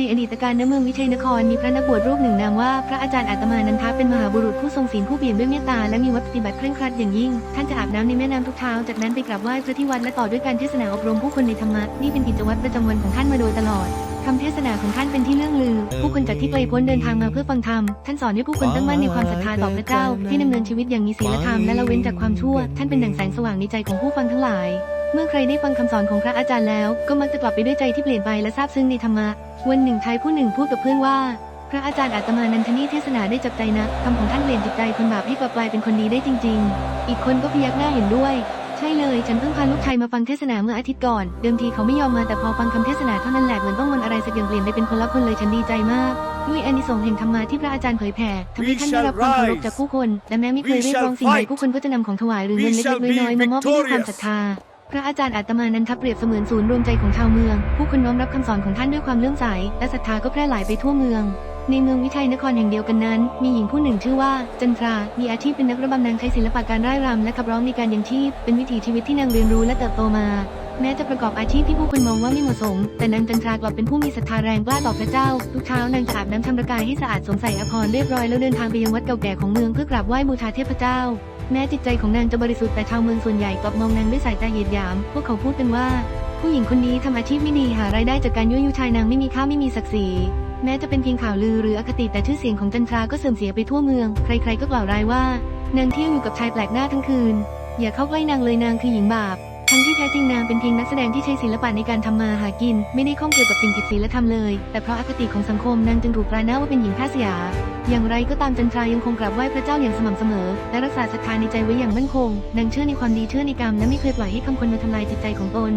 ในอดีตการณเมืองวิชัยนครมีพระนักบวชรูปหนึ่งนามว่าพระอาจารย์อาตมานันทะเป็นมหาบุรุษผู้ทรงศีลผู้เปี่ยมด้วยเมตตาและมีวัดปฏิบัติเคร่งครัดอย่างยิ่ง ท่านจะอาบน้ำในแม่น้ำทุกเช้า จากนั้นไปกราบไหว้พระที่วัดและต่อด้วยการเทศนาอบรมผู้คนในธรรมะนี่เป็นกิจวัตรประจำวันของท่านมาโดยตลอดคำเทศนาของท่านเป็นที่เรื่องลือ ผู้คนจากที่ไกลโพ้นเดินทางมาเพื่อฟังธรรม ท่านสอนให้ผู้คนตั้งมั่นในความศรัทธาต่อพระเจ้า ให้ดำเนินชีวิตอย่างมีศีลธรรมและละเว้นจากความชั่ว ท่านเป็นดั่งแสงสว่างในใจของผู้ฟังทั้งหลาย เมื่อใครได้ฟังคำสอนของพระอาจารย์แล้ว ก็มักจะกลับไปด้วยใจที่เปลี่ยนไปและซาบซึ้งในธรรมะ วันหนึ่งชายผู้หนึ่งพูดกับเพื่อนว่า พระอาจารย์อาตมานันทนีเทศนาได้จับใจนะคำของท่านเปลี่ยนจิตใจคนบาปให้กลับกลายเป็นคนดีได้จริง ๆ อีกคนก็พยักหน้าเห็นด้วยใช่เลยฉันเพิ่งพาลูกชายมาฟังเทศนาเมื่ออาทิตย์ก่อน เดิมทีเขาไม่ยอมมาแต่พอฟังคำเทศนาเท่านั้นแหละเหมือนต้องมนต์อะไรสักอย่างเปลี่ยนไปเป็นคนละคนเลยฉันดีใจมากด้วยอานิสงส์แห่งธรรมะที่พระอาจารย์เผยแผ่ทำให้ท่านได้รับความเคารพจากผู้คน และแม้ไม่เคยเรียกร้องสิ่งใดผู้คนก็จะนำของถวายหรือเงินเล็กๆน้อยๆมามอบให้ด้วยความศรัทธา พระอาจารย์อาตมานันทเปรียบเสมือนศูนย์รวมใจของชาวเมือง ผู้คนน้อมรับคำสอนของท่านด้วยความเลื่อมใส และศรัทธาก็แพร่หลายไปทั่วเมือง ในเมืองวิชัยนครแห่งเดียวกันนั้น มีหญิงผู้หนึ่งชื่อว่า จันทรา มีอาชีพเป็นนักระบำนางใช้ศิลปะการร่ายรำและขับร้องในการยังชีพ เป็นวิถีชีวิตที่นางเรียนรู้และเติบโตมา แม้จะประกอบอาชีพที่ผู้คนมองว่าไม่เหมาะสม แต่นางจันทรากลับเป็นผู้มีศรัทธาแรงกล้าต่อพระเจ้า ทุกเช้านางจะอาบน้ำทำระกายให้สะอาดสวมใส่อภรณ์เรียบร้อยแล้วเดินทางไปยังวัดเก่าแก่ของเมืองเพื่อกราบไหว้บูชาเทพเจ้า แม้จิตใจของนางจะบริสุทธิ์แต่ชาวเมืองส่วนใหญ่กลับมองนางด้วยสายตาเหยียดหยาม พวกเขาพูดกันว่า ผู้หญิงคนนี้ทำอาชีพไม่ดีหารายได้จากการยั่วยุชายนางไม่มีค่าไม่มีศักดิ์ศรีแม้จะเป็นเพียงข่าวลือหรืออคติแต่ชื่อเสียงของจันทราก็เสื่อมเสียไปทั่วเมือง ใครๆก็กล่าวร้ายว่านางเที่ยวอยู่กับชายแปลกหน้าทั้งคืน อย่าเข้าใกล้นางเลยนางคือหญิงบาป ทั้งที่แท้จริงนางเป็นเพียงนักแสดงที่ใช้ศิลปะในการทำมาหากิน ไม่ได้ข้องเกี่ยวกับสิ่งผิดศีลธรรมเลย แต่เพราะอคติของสังคมนางจึงถูกปราหน้าว่าเป็นหญิงแพทย์สยา อย่างไรก็ตามจันทรายังคงกราบไหว้พระเจ้าอย่างสม่ำเสมอ และรักษาศรัทธาในใจไว้อย่างมั่นคง นางเชื่อในความดีเชื่อในกรรมและไม่เคยปล่อยให้คำคนมาทำลายจิตใจของตน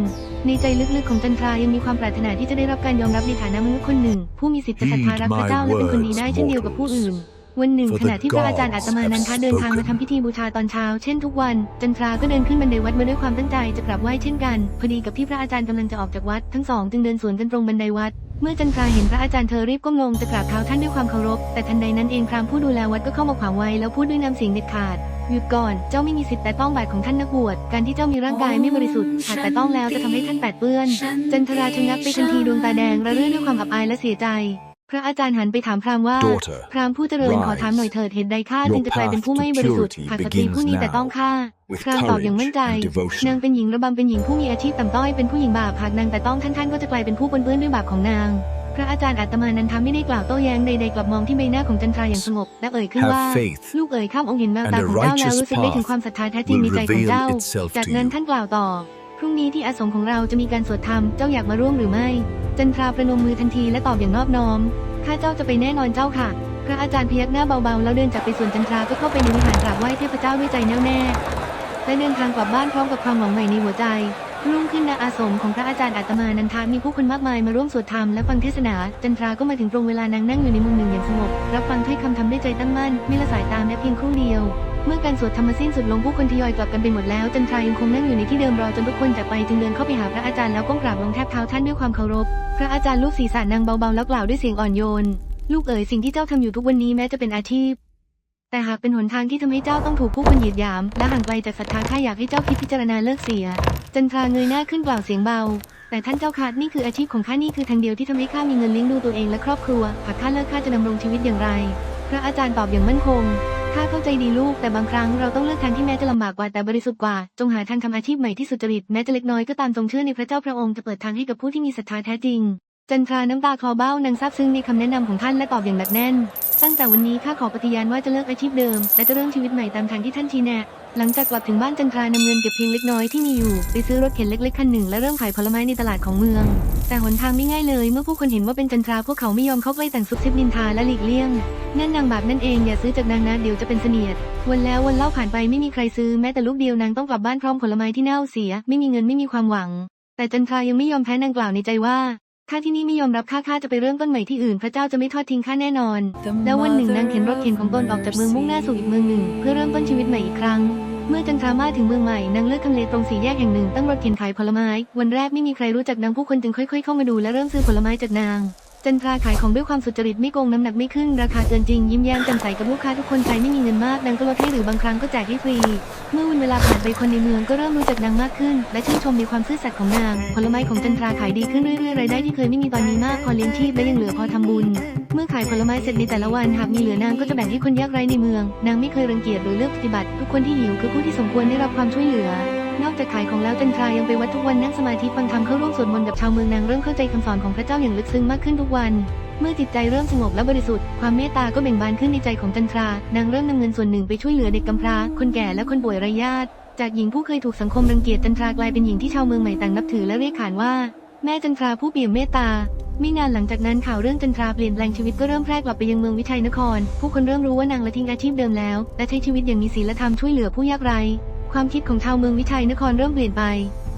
ในใจลึกๆของจันทรายังมีความปรารถนาที่จะได้รับการยอมรับในฐานะมนุษย์คนหนึ่ง ผู้มีสิทธิ์จะศรัทธารักพระเจ้าและเป็นคนดีได้เช่นเดียวกับผู้อื่น วันหนึ่ง For ขณะที่พระอาจารย์อาตมานันทะเดินทางมาทำพิธีบูชาตอนเช้า เช่นทุกวัน จันทราก็เดินขึ้นบันไดวัดมาด้วยความตั้งใจจะกราบไหว้เช่นกัน พอดีกับที่พระอาจารย์กำลังจะออกจากวัด ทั้งสองจึงเดินสวนกันตรงบันไดวัด เมื่อจันทราเห็นพระอาจารย์เธอรีบก้มลงจะกราบเท้าท่านด้วยความเคารพ แต่ทันใดนั้นเองพราหมณ์ผู้ดูแลวัดก็เข้ามาขวางไว้แล้วพูดด้วยน้ำเสียงเด็ดขาด หยุดก่อน เจ้าไม่มีสิทธิ์แต่ต้องบาตรของท่านนักบวช การที่เจ้ามีร่างกายไม่บริสุทธิ์ หากแต่ต้องแล้วจะทำให้ท่านแปดเปื้อน จันทราชะงักไปทันทีดวงตาแดงระเรื่อด้วยความอับอายและเสียใจพ ระอาจารย์หันไปถามพราหมณ์ว่า Daughter, พราหมณ์ผู้เจริญขอถามหน่อยเถิดเหตุใดข้า Your จึงจะกลายเป็นผู้ไม่บริสุทธิ์ path to หากสตรี purity ผู้นี้แต่ begins ต้องฆ่า with พราหมณ์ตอบอย่างมั่นใจ courage and devotion นางเป็นหญิงระบำเป็นหญิงผู้มีอาชีพต่ำต้อยเป็นผู้หญิงบาปหากนางแต่ต้องท่านท่านก็จะกลายเป็นผู้ปนเปื้อนด้วยบาปของนาง พระอาจารย์อาตมานันทาไม่ได้กล่าวโต้แย้งใดๆกลับมองที่ใบหน้าของจันทราอย่างสงบและเอ่ยขึ้น Have ว่า faith ลูกเอ๋ยข้ามองค์เห็นแวว and ตา a ของเจ้าแล้ว righteous รู้สึกได้ถึง path ความศรัทธาแท้จริง will ในใจของ reveal เจ้า itself จาก to นั้น you. ท่านกล่าวต่อพ รุ่งนี้ที่อาสมของเราจะมีการสวดธรรม เจ้าอยากมาร่วมหรือไม่ จันทราประนมมือทันทีและตอบอย่างนอบน้อม ข้าเจ้าจะไปแน่นอนเจ้าค่ะ พระอาจารย์พยักหน้าเบาๆ แล้วเดินจากไปส่วนจันทราก็เข้าไปในวิหารกราบไหว้เทพเจ้าด้วยใจแน่วแน่และเดินทางกลับบ้านพร้อมกับความหวังใหม่ในหัวใจรุ่งขึ้นณอาสมของพระอาจารย์อาตมานันทามีผู้คนมากมายมาร่วมสวดธรรมและฟังเทศนา จันทราก็มาถึงตรงเวลานางนั่งอยู่ในมุมหนึ่งอย่างสงบ รับฟังถ้อยคำทำด้วยใจตั้งมั่นไม่ละสายตาแม้เพียงครู่เดียว เมื่อการสวดธรรมสิ้นสุดลงผู้คนทยอยกลับกันไปหมดแล้วจันทรายังคงนั่งอยู่ในที่เดิมรอจนทุกคนจากไปจึงเดินเข้าไปหาพระอาจารย์แล้วก้มกราบลงแทบเท้าท่านด้วยความเคารพ พระอาจารย์ลูบศีรษะนางเบาๆแล้วกล่าวด้วยเสียงอ่อนโยน ลูกเอ๋ยสิ่งที่เจ้าทำอยู่ทุกวันนี้แม้จะเป็นอาชีพ แต่หากเป็นหนทางที่ทำให้เจ้าต้องถูกผู้คนเหยียดหยาม และห่างไกลจากศรัทธาข้าอยากให้เจ้าคิดพิจารณาเลิกเสีย จันทราเงยหน้าขึ้นกล่าวเสียงเบา แต่ท่านเจ้าค่ะนี่คืออาชีพของข้านี่คือทางเดียวที่ทำให้ข้ามีเงินเลี้ยงดูตัวเองและครอบครัวหากข้าเลิกข้าจะดำรงชีวิตอย่างไร พระอาจารย์ตอบอย่างมั่นคง ข้าเข้าใจดีลูกแต่บางครั้งเราต้องเลือกทางที่แม้จะลำบากกว่าแต่บริสุทธิ์กว่า จงหาทางทำอาชีพใหม่ที่สุจริตแม้จะเล็กน้อยก็ตามจงเชื่อในพระเจ้าพระองค์จะเปิดทางให้กับผู้ที่มีศรัทธาแท้จริง จันทราน้ำตาคลอเบ้านางซาบซึ้งในคำแนะนำของท่านและตอบอย่างหนักแน่น ตั้งแต่วันนี้ข้าขอปฏิญาณว่าจะเลิกอาชีพเดิมและจะเริ่มชีวิตใหม่ตามทางที่ท่านชี้แนะ หลังจากกลับถึงบ้านจันทรานำเงินเก็บเพียงเล็กน้อยที่มีอยู่ ไปซื้อรถเข็นเล็กๆคันหนึ่งและเริ่มขายผลไม้ในตลาดของเมือง แต่หนทางไม่ง่ายเลยเมื่อผู้คนเห็นว่าเป็นจันทราพวกเขาไม่ยอมเข้าใกล้แต่งซุบซิบนินทาและหลีกเลี่ยงนั่นนางบาปนั่นเองอย่าซื้อจากนางนะเดี๋ยวจะเป็นเสนียด วันแล้ววันเล่าผ่านไปไม่มีใครซื้อแม้แต่ลูกเดียวนางต้องกลับบ้านพร้อมผลไม้ที่เน่าเสีย ไม่มีเงินไม่มีความหวัง แต่จันทรายังไม่ยอมแพ้นางกล่าวในใจว่า ถ้าที่นี่ไม่ยอมรับข้าข้าจะไปเริ่มต้นใหม่ที่อื่น พระเจ้าจะไม่ทอดทิ้งข้าแน่นอน แล้ววันหนึ่งนางเข็นรถเข็นของตนออกจากเมืองมุ่งหน้าสู่อีกเมืองหนึ่ง เพื่อเริ่มต้นชีวิตใหม่อีกครั้ง เมื่อจันทรามาถึงเมืองใหม่นางเลือกทำเลตรงสี่แยกแห่งหนึ่งตั้งรถเข็นขายผลไม้ วันแรกไม่มีใครรู้จักนางผู้คนจึงค่อย ๆ เข้ามาดูและเริ่มซื้อผลไม้จากนาง จันทราขายของด้วยความสุจริตไม่โกงน้ำหนักไม่ขึ้น ราคาเกินจริง ยิ้มแย้มแจ่มใสกับลูกค้าทุกคนใครไม่มีเงินมากนางก็ลดให้หรือบางครั้งก็แจกให้ฟรี เมื่อวันเวลาผ่านไปคนในเมืองก็เริ่มรู้จักนางมากขึ้น และชื่นชมในความซื่อสัตย์ของนาง ผลไม้ของจันทราขายดีขึ้นเรื่อยๆรายได้ที่เคยไม่มีตอนนี้มากพอเลี้ยงชีพและยังเหลือพอทำบุญ เมื่อขายผลไม้เสร็จในแต่ละวันหากมีเหลือนางก็จะแบ่งให้คนยากไร้ในเมือง นางไม่เคยรังเกียจหรือเลือกปฏิบัติ ทุกคนที่หิวคือผู้ที่สมควรได้รับความช่วยเหลือ นอกจากขายของแล้วจันทรายังไปวัดทุกวันนั่งสมาธิฟังธรรมเข้าร่วมสวดมนต์กับชาวเมืองนางเริ่มเข้าใจคำสอนของพระเจ้าอย่างลึกซึ้งมากขึ้นทุกวัน เมื่อจิตใจเริ่มสงบและบริสุทธิ์ความเมตตาก็เบ่งบานขึ้นในใจของจันทรานางเริ่มนำเงินส่วนหนึ่งไปช่วยเหลือเด็กกำพร้า คนแก่และคนป่วยไร้ญาติ จากหญิงผู้เคยถูกสังคมรังเกียจจันทรากลายเป็นหญิงที่ชาวเมืองใหม่ต่างนับถือและเรียกขานว่า แม่จันทราผู้เปี่ยมเมตตาไม่นานหลังจากนั้นข่าวเรื่องจันทราเปลี่ยนแปลงชีวิตก็เริ่มแพร่กลับไปยังเมืองวิชัยนคร ผู้คนเริ่มรู้ว่านางละทิ้งอาชีพเดิมแล้ว และใช้ชีวิตอย่างมีศีลธรรมช่วยเหลือผู้ยากไร้ ความคิดของชาวเมืองวิชัยนครเริ่มเปลี่ยนไป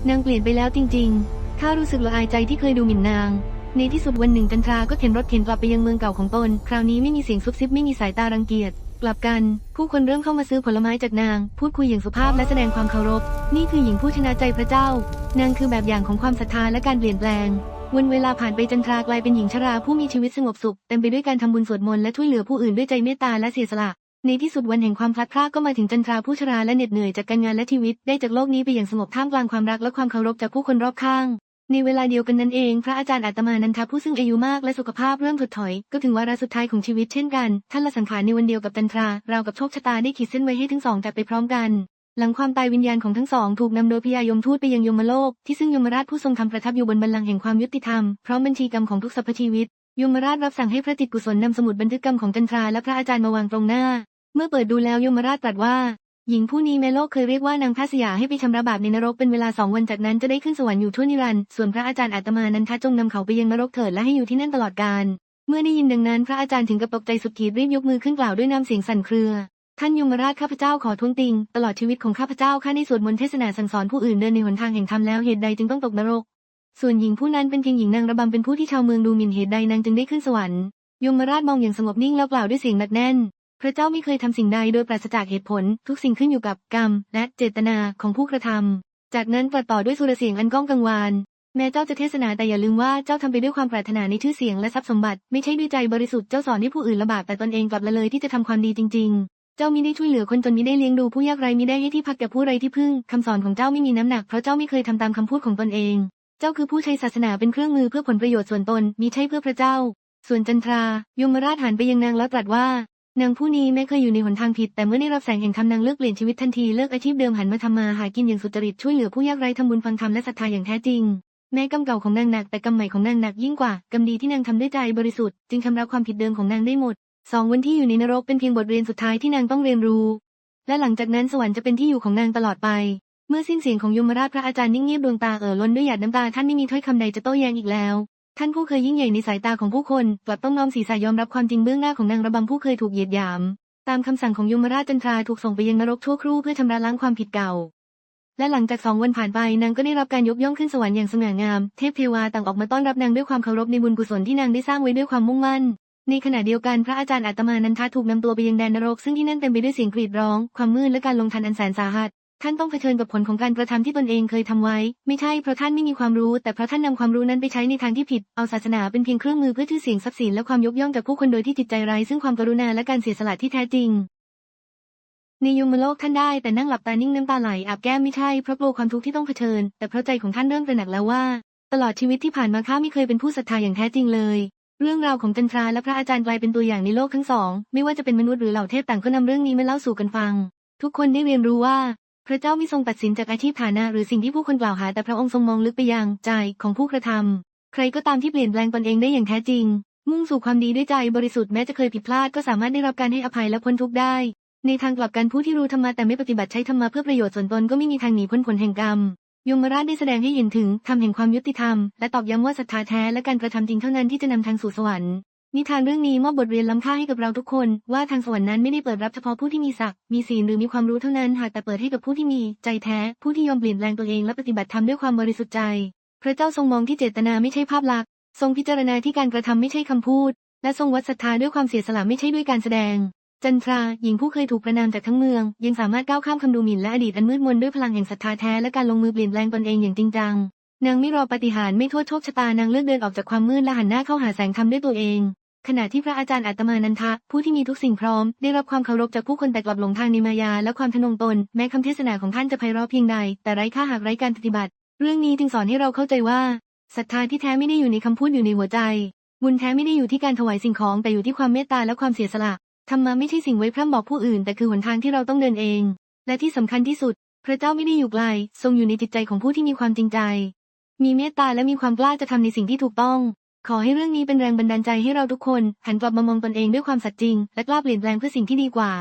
นางเปลี่ยนไปแล้วจริงๆ ข้ารู้สึกละอายใจที่เคยดูหมิ่นนาง ในที่สุดวันหนึ่งจันทราก็เข็นรถเข็นกลับไปยังเมืองเก่าของตน คราวนี้ไม่มีเสียงซุบซิบไม่มีสายตารังเกียจ กลับกัน ผู้คนเริ่มเข้ามาซื้อผลไม้จากนาง พูดคุยอย่างสุภาพและแสดงความเคารพ นี่คือหญิงผู้ชนะใจพระเจ้า นางคือแบบอย่างของความศรัทธาและการเปลี่ยนแปลงวันเวลาผ่านไปจันทรากลายเป็นหญิงชราผู้มีชีวิตสงบสุขเต็มไปด้วยการทำบุญสวดมนต์และช่วยเหลือผู้อื่นด้วยใจเมตตาและเสียสละ ในที่สุดวันแห่งความพลัดพรากก็มาถึงจันทราผู้ชราและเหน็ดเหนื่อยจากการงานและชีวิตได้จากโลกนี้ไปอย่างสงบท่ามกลางความรักและความเคารพจากผู้คนรอบข้าง ในเวลาเดียวกันนั้นเอง พระอาจารย์อาตมานันทผู้ซึ่งอายุมากและสุขภาพเริ่มถดถอย ก็ถึงวาระสุดท้ายของชีวิตเช่นกันท่านละสังขารในวันเดียวกับจันทราราวกับโชคชะตาได้ขีดเส้นไว้ให้ทั้งสองจากไปพร้อมกัน หลังความตายวิญญาณของทั้งสองถูกนำโดยพญายมทูตไปยังยมโลก ที่ซึ่งยมราชผู้ทรงธรรมประทับอยู่บนบัลลังก์แห่งความยุติธรรมพร้อมบัญชีกรรมของทุกสรรพชีวิตยมราชรับสั่งให้พระจิตกุศลนำสมุดบันทึกกรรมของจันทราและพระอาจารย์มาวางตรงหน้า เมื่อเปิดดูแล้วยมราชตรัสว่า หญิงผู้นี้แม่โลกเคยเรียกว่านางพระสยาให้ไปชำระบาปในนรกเป็นเวลาสองวันจากนั้นจะได้ขึ้นสวรรค์อยู่ทั่วนิรันดร์ส่วนพระอาจารย์อาตมานั้นทัจงนำเขาไปยังนรกเถิดและให้อยู่ที่นั่นตลอดกาลเมื่อได้ยินดังนั้น พระอาจารย์ถึงกับตกใจสุดขีดรีบยกมือขึ้นกล่าวด้วยน้ำเสียงสั่นเครือ ท่านยมราชข้าพเจ้าขอท้วงติง ตลอดชีวิตของข้าพเจ้าข้าได้สวดมนต์เทศนาสั่งสอนผู้อื่นเดินในหนทางแห่งธรรมแล้วเหตุใดจึงต้องตกนรก ส่วนหญิงผู้นั้นเป็นเพียงหญิงนางระบำเป็นผู้ที่ชาวเมืองดูหมิ่นเหตุใดนางจึงได้ขึ้นสวรรค์ยมราชมองอย่างสงบนิ่งแล้วกล่าวด้วยเสียงหนักแน่น ระเจ้าไม่เคยทำสิ่งใดโดยปราศจากเหตุผล ทุกสิ่งขึ้นอยู่กับกรรม และเจตนาของผู้กระทำจากนั้นตรัสต่อด้วยสุรเสียงอันก้องกังวาน แม้เจ้าจะเทศนาแต่อย่าลืมว่าเจ้าทำไปด้วยความปรารถนาในชื่อเสียงและทรัพย์สมบัติ ไม่ใช่ด้วยใจบริสุทธิ์เจ้าสอนให้ผู้อื่นลำบากแต่ตนเองกลับละเลยที่จะทำความดีจริง ๆ เจ้ามิได้ช่วยเหลือคนจนมิได้เลี้ยงดูผู้ยากไร้มิได้ให้ที่พักแก่ผู้ไร้ที่พึ่งคำสอนของเจ้าไม่มีน้ำหนักเพราะเจ้าไม่เคยทำตามคำพูดของตนเอง เจ้าคือผู้ใช้ศาสนาเป็นเครื่องมือเพื่อผลประโยชน์ส่วนตนมิใช่เพื่อพระเจ้าส่วนจันทรา ยมราชหันไปยังนางแล้วตรัสว่า นางผู้นี้แม้เคยอยู่ในหนทางผิดแต่เมื่อได้รับแสงแห่งธรรมนางเลิกเปลี่ยนชีวิตทันทีเลิกอาชีพเดิมหันมาทำมาหากินอย่างสุจริตช่วยเหลือผู้ยากไร้ทำบุญฟังธรรมและศรัทธาอย่างแท้จริง แม้กรรมเก่าของนางหนักแต่กรรมใหม่ของนางหนักยิ่งกว่ากรรมดีที่นางทำด้วยใจบริสุทธิ์จึงชำระความผิดเดิมของนางได้หมดสองวันที่อยู่ในนรกเป็นเพียงบทเรียนสุดท้ายที่นางต้องเรียนรู้ และหลังจากนั้นสวรรค์จะเป็นที่อยู่ของนางตลอดไป เมื่อสิ้นเสียงของยมราชพระอาจารย์นิ่งเงียบดวงตาเอ่อล้นด้วยหยาดน้ำตาท่านไม่มีถ้อยคำใดจะโต้แย้งอีกแล้ว ท่านผู้เคยยิ่งใหญ่ในสายตาของผู้คนกลับต้องน้อมศีรษะยอมรับความจริงเบื้องหน้าของนางระบำผู้เคยถูกเหยียดหยาม ตามคำสั่งของยมราชจันทราถูกส่งไปยังนรกชั่วครู่เพื่อชำระล้างความผิดเก่า และหลังจากสองวันผ่านไปนางก็ได้รับการยกย่องขึ้นสวรรค์อย่างสง่างาม เทพเทวาต่างออกมาต้อนรับนางด้วยความเคารพในบุญกุศลที่นางได้สร้างไว้ด้วยความมุ่งมั่น ในขณะเดียวกันพระอาจารย์อาตมานันทาถูกนำตัวไปยังแดนนรกซึ่งที่นั่นเต็มไปด้วยเสียงกรีดร้อง ความมืดและการลงทันอันแสนสาหัส ท่านต้องเผชิญกับผลของการกระทำที่ตนเองเคยทำไว้ ไม่ใช่เพราะท่านไม่มีความรู้ แต่เพราะท่านนำความรู้นั้นไปใช้ในทางที่ผิด เอาศาสนาเป็นเพียงเครื่องมือเพื่อชื่อเสียงทรัพย์สินและความยกย่องจากผู้คนโดยที่จิตใจไร้ซึ่งความกรุณาและการเสียสละที่แท้จริงในยมโลกท่านได้แต่นั่งหลับตานิ่งน้ำตาไหลอาบแก้มไม่ใช่เพราะกลัวความทุกข์ที่ต้องเผชิญ แต่เพราะใจของท่านเริ่มตระหนักแล้วว่า ตลอดชีวิตที่ผ่านมาข้าไม่เคยเป็นผู้ศรัทธาอย่างแท้จริงเลย เรื่องราวของจันทราและพระอาจารย์กลายเป็นตัวอย่างในโลกทั้งสอง ไม่ว่าจะเป็นมนุษย์หรือเหล่าเทพต่างก็นำเรื่องนี้มาเล่าสู่กันฟัง ทุกคนได้เรียนรู้ว่า พระเจ้าไม่ทรงตัดสินจากอาชีพฐานะหรือสิ่งที่ผู้คนกล่าวหา แต่พระองค์ทรงมองลึกไปยังใจของผู้กระทำใครก็ตามที่เปลี่ยนแปลงตนเองได้อย่างแท้จริง มุ่งสู่ความดีด้วยใจบริสุทธิ์แม้จะเคยผิดพลาดก็สามารถได้รับการให้อภัยและพ้นทุกข์ได้ ในทางกลับกันผู้ที่รู้ธรรมะแต่ไม่ปฏิบัติใช้ธรรมะเพื่อประโยชน์ส่วนตนก็ไม่มีทางหนีพ้นผลแห่งกรรมยมราชได้แสดงให้เห็นถึงธรรมแห่งความยุติธรรม และตอกย้ำว่าศรัทธาแท้และการกระทำจริงเท่านั้นที่จะนำทางสู่สวรรค์ นิทานเรื่องนี้มอบบทเรียนล้ำค่าให้กับเราทุกคน ว่าทางสวรรค์นั้นไม่ได้เปิดรับเฉพาะผู้ที่มีศักดิ์มีศีลหรือมีความรู้เท่านั้นหากแต่เปิดให้กับผู้ที่มี ใจแท้ ผู้ที่ยอมเปลี่ยนแปลงตัวเองและปฏิบัติธรรมด้วยความบริสุทธิ์ใจ พระเจ้าทรงมองที่เจตนาไม่ใช่ภาพลักษณ์ทรงพิจารณาที่การกระทำไม่ใช่คำพูด และทรงวัดศรัทธาด้วยความเสียสละไม่ใช่ด้วยการแสดง จันทราหญิงผู้เคยถูกประนามจากทั้งเมือง ยังสามารถก้าวข้ามคำดูหมิ่นและอดีตอันมืดมนด้วยพลังแห่งศรัทธาแท้และการลงมือเปลี่ยนแปลงตนเองอย่างจริงจังนางไม่รอปฏิหารไม่โทษโชคชะตานางเลือกเดินออกจากความมืดและหันหน้าเข้าหาแสงธรรมด้วยตัวเอง ขณะที่พระอาจารย์อาตมานันทะ ผู้ที่มีทุกสิ่งพร้อม ได้รับความเคารพจากผู้คนแต่กลับหลงทางในมายาและความทะนงตน แม้คำเทศนาของท่านจะไพเราะเพียงใด แต่ไร้ค่าหากไร้การปฏิบัติ เรื่องนี้จึงสอนให้เราเข้าใจว่าศรัทธาที่แท้ไม่ได้อยู่ในคำพูดอยู่ในหัวใจ บุญแท้ไม่ได้อยู่ที่การถวายสิ่งของแต่อยู่ที่ความเมตตาและความเสียสละธรรมะไม่ใช่สิ่งไว้พร่ำบอกผู้อื่น แต่คือหนทางที่เราต้องเดินเอง และที่สำคัญที่สุด พระเจ้าไม่ได้อยู่ไกล ทรงอยู่ในจิตใจของผู้ที่มีความจริงใจ มีเมตตาและมีความกล้าจะทำในสิ่งที่ถูกต้อง ขอให้เรื่องนี้เป็นแรงบันดาลใจให้เราทุกคน หันกลับมามองตนเองด้วยความสัตย์จริง และกล้าเปลี่ยนแปลงเพื่อสิ่งที่ดีกว่า